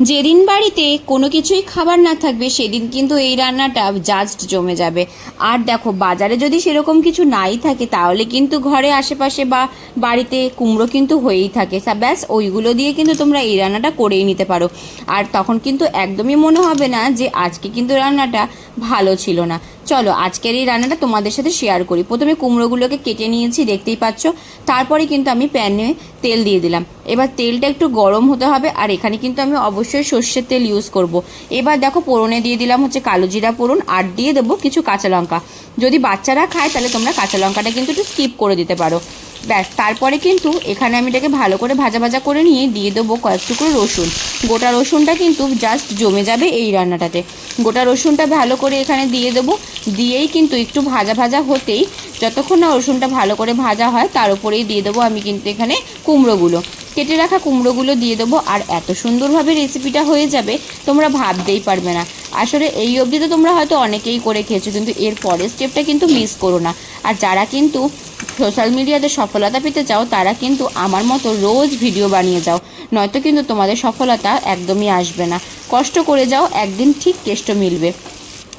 যেদিন বাড়িতে কোনো কিছুই খাবার না থাকবে, সেদিন কিন্তু এই রান্নাটা জাস্ট জমে যাবে। আর দেখো, বাজারে যদি সেরকম কিছু নাই থাকে, তাহলে কিন্তু ঘরে আশেপাশে বা বাড়িতে কুমড়ো কিন্তু হয়েই থাকে। ব্যাস, ওইগুলো দিয়ে কিন্তু তোমরা এই রান্নাটা করেই নিতে পারো। আর তখন কিন্তু একদমই মনে হবে না যে আজকে কিন্তু রান্নাটা ভালো ছিল না। চলো, আজকের এই রান্নাটা তোমাদের সাথে শেয়ার করি। প্রথমে কুমড়োগুলোকে কেটে নিয়েছি, দেখতেই পাচ্ছ। তারপরে কিন্তু আমি প্যানে তেল দিয়ে দিলাম। এবার তেলটা একটু গরম হতে হবে, আর এখানে কিন্তু আমি অবশ্যই সর্ষের তেল ইউজ করব। এবার দেখো পোড়নে দিয়ে দিলাম হচ্ছে কালো জিরা পোড়ন আর দিয়ে দেবো কিছু কাঁচা লঙ্কা। যদি বাচ্চারা খায়, তাহলে তোমরা কাঁচা লঙ্কাটা কিন্তু একটু স্কিপ করে দিতে পারো। ব্যাস, তারপরে কিন্তু এখানে আমি এটাকে ভালো করে ভাজা ভাজা করে নিয়ে দিয়ে দেবো কয়েক টুকরো রসুন। গোটা রসুনটা কিন্তু জাস্ট জমে যাবে এই রান্নাটাতে। গোটা রসুনটা ভালো করে এখানে দিয়ে দেবো। দিয়েই কিন্তু একটু ভাজা ভাজা হতেই যতক্ষণ না রসুনটা ভালো করে ভাজা হয়, তার উপরেই দিয়ে দেবো আমি কিন্তু এখানে কুমড়োগুলো। কেটে রাখা কুমড়োগুলো দিয়ে দেবো, আর এত সুন্দরভাবে রেসিপিটা হয়ে যাবে, তোমরা ভাবতেই পারবে না। আসলে এই অবধি তো তোমরা হয়তো অনেকেই করে খেয়েছো, কিন্তু এর পরের স্টেপটা কিন্তু মিস করো না। আর যারা কিন্তু সোশ্যাল মিডিয়াতে সফলতা পেতে চাও, তারা কিন্তু আমার মতো রোজ ভিডিও বানিয়ে যাও। নয়তো কিন্তু তোমাদের সফলতা একদমই আসবে না। কষ্ট করে যাও একদিন ঠিক কেষ্ট মিলবে।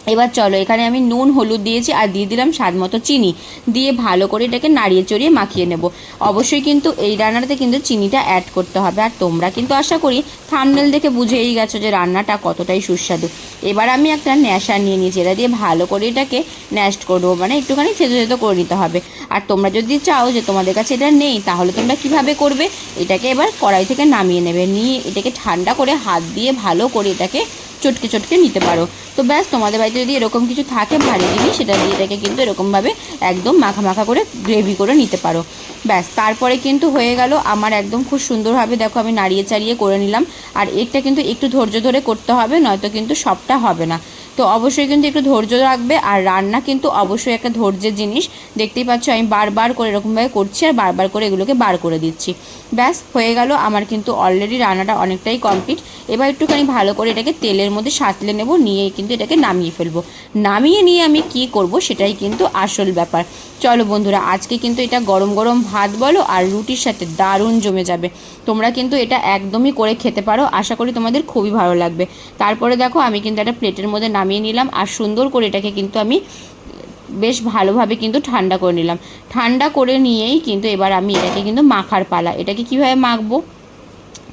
এবার চলো, এখানে আমি নুন, হলুদ দিয়েছি আর দিয়ে দিলাম স্বাদ মতো চিনি। দিয়ে ভালো করে এটাকে নাড়িয়ে চড়িয়ে মাখিয়ে নেব। অবশ্যই কিন্তু এই রান্নাটাতে কিন্তু চিনিটা অ্যাড করতে হবে। আর তোমরা কিন্তু আশা করি থামনেল দেখে বুঝেই গেছো যে রান্নাটা কতটাই সুস্বাদু। এবার আমি একটা ন্যাশা নিয়ে নিয়েছি। এটা দিয়ে ভালো করে এটাকে ন্যাস্ট করব। মানে একটুখানি থেতো থেতো করে নিতে হবে। আর তোমরা যদি চাও যে তোমাদের কাছে এটা নেই, তাহলে তোমরা কীভাবে করবে? এটাকে এবার কড়াই থেকে নামিয়ে নেবে। নিয়ে এটাকে ঠান্ডা করে হাত দিয়ে ভালো করে এটাকে চটকে চটকে নিতে পারো। তো ব্যাস, তোমাদের বাড়িতে যদি এরকম কিছু থাকে ভারী জিনিস, সেটা দিয়ে এটাকে কিন্তু এরকমভাবে একদম মাখা মাখা করে গ্রেভি করে নিতে পারো। ব্যাস, তারপরে কিন্তু হয়ে গেল আমার একদম খুব সুন্দরভাবে দেখো আমি নাড়িয়ে চাড়িয়ে করে নিলাম। আর এটা কিন্তু একটু ধৈর্য ধরে করতে হবে, নয়তো কিন্তু সবটা হবে না। তো অবশ্যই কিন্তু একটু ধৈর্য রাখবে, আর রান্না কিন্তু অবশ্যই একটা ধৈর্যের জিনিস। দেখতেই পাচ্ছ আমি বারবার করে এরকমভাবে করছি আর বারবার করে এগুলোকে বার করে দিচ্ছি। ব্যাস, হয়ে গেল আমার কিন্তু অলরেডি রান্নাটা অনেকটাই কমপ্লিট এবার একটুখানি ভালো করে এটাকে তেলের মধ্যে সাঁতলে নেব নিয়ে কিন্তু এটাকে নামিয়ে ফেলব। নামিয়ে নিয়ে আমি কি করব সেটাই কিন্তু আসল ব্যাপার। চলো বন্ধুরা, আজকে কিন্তু এটা গরম গরম ভাত বলো আর রুটির সাথে দারুণ জমে যাবে। তোমরা কিন্তু এটা একদমই করে খেতে পারো, আশা করি তোমাদের খুবই ভালো লাগবে। তারপরে দেখো আমি কিন্তু একটা প্লেটের মধ্যে নামিয়ে নিলাম আর সুন্দর করে এটাকে কিন্তু আমি বেশ ভালোভাবে কিন্তু ঠান্ডা করে নিলাম। ঠান্ডা করে নিয়েই কিন্তু এবার আমি এটাকে কিন্তু মাখার পালা। এটাকে কীভাবে মাখবো?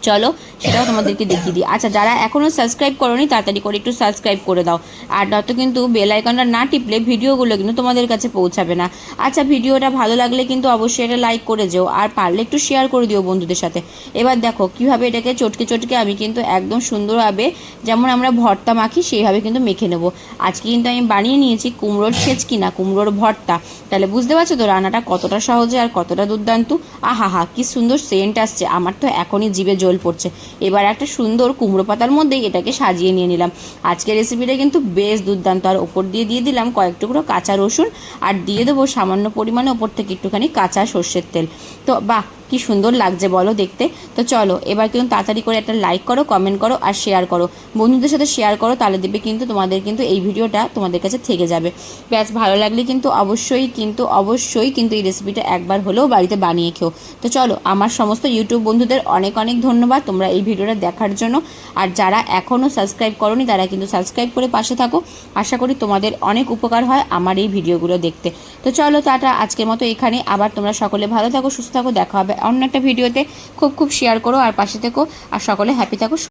চলো সেটাও তোমাদেরকে দেখিয়ে দিই। আচ্ছা যারা এখনও সাবস্ক্রাইব করোনি, তাড়াতাড়ি করে একটু সাবস্ক্রাইব করে দাও। আর নয়তো কিন্তু বেল আইকনটা না টিপলে ভিডিওগুলো কিন্তু তোমাদের কাছে পৌঁছাবে না। আচ্ছা ভিডিওটা ভালো লাগলে কিন্তু অবশ্যই এটা লাইক করে যেও। আর পারলে একটু শেয়ার করে দিও বন্ধুদের সাথে। এবার দেখো, কীভাবে এটাকে চটকে চটকে আমি কিন্তু একদম সুন্দরভাবে যেমন আমরা ভর্তা মাখি, সেইভাবে কিন্তু মেখে নেব। আজকে কিন্তু আমি বানিয়ে নিয়েছি কুমড়োর ছেঁচকি না কুমড়োর ভর্তা। তাহলে বুঝতে পারছ তো রান্নাটা কতটা সহজে আর কতটা দুর্দান্ত? আহা হা কি সুন্দর সেন্ট আসছে। আমার তো এখনই জীবে জিভে জল পড়ছে এবার একটা সুন্দর কুমড়ো পাতার মধ্যেই এটাকে সাজিয়ে নিয়ে নিলাম। আজকের রেসিপিটা কিন্তু বেশ দুর্দান্ত। আর ওপর দিয়ে দিয়ে দিলাম কয়েক টুকরো কাঁচা রসুন, আর দিয়ে দেবো সামান্য পরিমাণে ওপর থেকে একটুখানি কাঁচা সর্ষের তেল। তো বাহ কি সুন্দর লাগছে বলো দেখতে। তো চলো, এবার কিন্তু তাড়াতাড়ি করে একটা লাইক করো কমেন্ট করো আর শেয়ার করো। বন্ধুদের সাথে শেয়ার করো, তাহলে দেবে কিন্তু তোমাদের কিন্তু এই ভিডিওটা তোমাদের কাছে থেকে যাবে। ব্যাস, ভালো লাগলে কিন্তু অবশ্যই কিন্তু অবশ্যই কিন্তু এই রেসিপিটা একবার হলেও বাড়িতে বানিয়ে খেও। তো চলো, আমার সমস্ত ইউটিউব বন্ধুদের অনেক অনেক ধন্যবাদ তোমরা এই ভিডিওটা দেখার জন্য। আর যারা এখনও সাবস্ক্রাইব করনি, তারা কিন্তু সাবস্ক্রাইব করে পাশে থাকো। আশা করি তোমাদের অনেক উপকার হয় আমার এই ভিডিওগুলো দেখতে। তো চলো, টাটা, আজকের মতো এখানে। আবার তোমরা সকলে ভালো থাকো, সুস্থ থাকো, দেখা হবে অন্য একটা ভিডিওতে খুব খুব শেয়ার করো আর পাশে থেকো। আর সকলে হ্যাপি থাকো